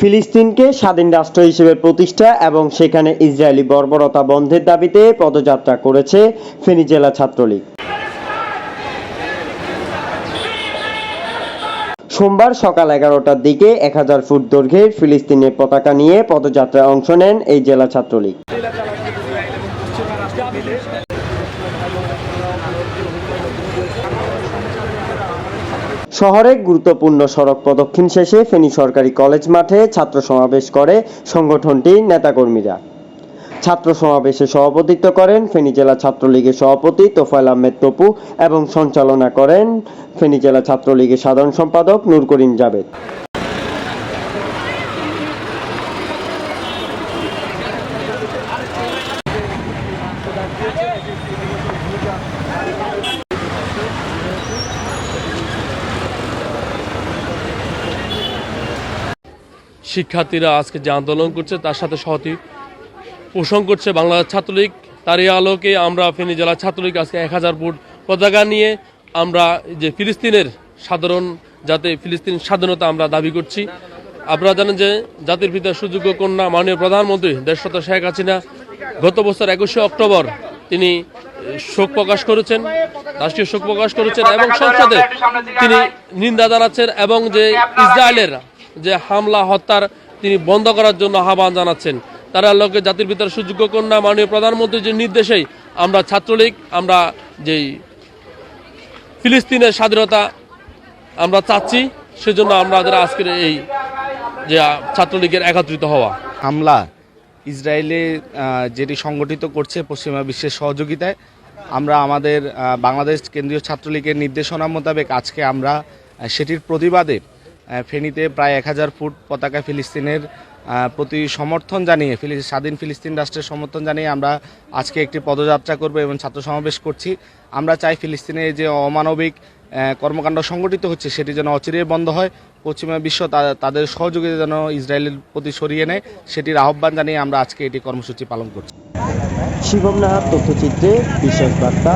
ফিলিস্তিনকে স্বাধীন রাষ্ট্র হিসেবে প্রতিষ্ঠা এবং সেখানে ইসরায়েলি বর্বরতা বন্ধের দাবিতে পদযাত্রা করেছে ফেনী জেলা ছাত্রলীগ। সোমবার সকাল এগারোটার দিকে এক হাজার ফুট দৈর্ঘ্যের ফিলিস্তিনের পতাকা নিয়ে পদযাত্রায় অংশ নেন এই জেলা ছাত্রলীগ। শহরে গুরুত্বপূর্ণ সড়ক প্রদক্ষিণ শেষে ফেনী সরকারি কলেজ মাঠে ছাত্র সমাবেশ করে সংগঠনটির নেতাকর্মীরা। ছাত্র সমাবেশে সভাপতিত্ব করেন ফেনী জেলা ছাত্রলীগের সভাপতি তোফায়েল আহমেদ তপু এবং সঞ্চালনা করেন ফেনী জেলা ছাত্রলীগের সাধারণ সম্পাদক নূর করিম জাবেদ। শিক্ষার্থীরা আজকে যে আন্দোলন করছে, তার সাথে সহতি পোষণ করছে বাংলাদেশ ছাত্রলীগ। তারই আলোকে আমরা ফেনী জেলা ছাত্রলীগ আজকে এক হাজার ফুট পতাকা নিয়ে আমরা যে ফিলিস্তিনের সাধারণ, যাতে ফিলিস্তিন স্বাধীনতা আমরা দাবি করছি। আপনারা জানেন যে জাতির পিতার সুযোগ্য কন্যা মাননীয় প্রধানমন্ত্রী দেশরত শেখ হাসিনা গত বছর একুশে অক্টোবর তিনি শোক প্রকাশ করেছেন, রাষ্ট্রীয় শোক প্রকাশ করেছেন এবং সংসদে তিনি নিন্দা জানাচ্ছেন এবং যে ইসরায়েলের যে হামলা, হত্যার তিনি বন্ধ করার জন্য আহ্বান জানাচ্ছেন। তারা লোকে জাতির পিতার সুযোগ্য কন্যা, মাননীয় প্রধানমন্ত্রীর যে নির্দেশেই আমরা ছাত্রলীগ, আমরা যেই ফিলিস্তিনের স্বাধীনতা আমরা চাচ্ছি, সেজন্য আমাদের আজকের এই যে ছাত্রলীগের একত্রিত হওয়া। হামলা ইসরায়েলে যেটি সংগঠিত করছে পশ্চিমা বিশ্বের সহযোগিতায়, আমরা আমাদের বাংলাদেশ কেন্দ্রীয় ছাত্রলীগের নির্দেশনা মোতাবেক আজকে আমরা সেটির প্রতিবাদে ফেনীতে প্রায় এক হাজার ফুট পতাকা ফিলিস্তিনের প্রতি সমর্থন জানিয়ে স্বাধীন ফিলিস্তিন রাষ্ট্রের সমর্থন জানিয়ে আমরা আজকে একটি পদযাত্রা করব এবং ছাত্র সমাবেশ করছি। আমরা চাই ফিলিস্তিনে যে অমানবিক কর্মকাণ্ড সংগঠিত হচ্ছে সেটি যেন অচিরে বন্ধ হয়। পশ্চিমা বিশ্ব তাদের সহযোগিতা যেন ইসরায়েলের প্রতি সরিয়ে নেয়, সেটির আহ্বান জানিয়ে আমরা আজকে এটি কর্মসূচি পালন করছি। শিবম নাহার তথ্যচিত্রে বিশেষ বার্তা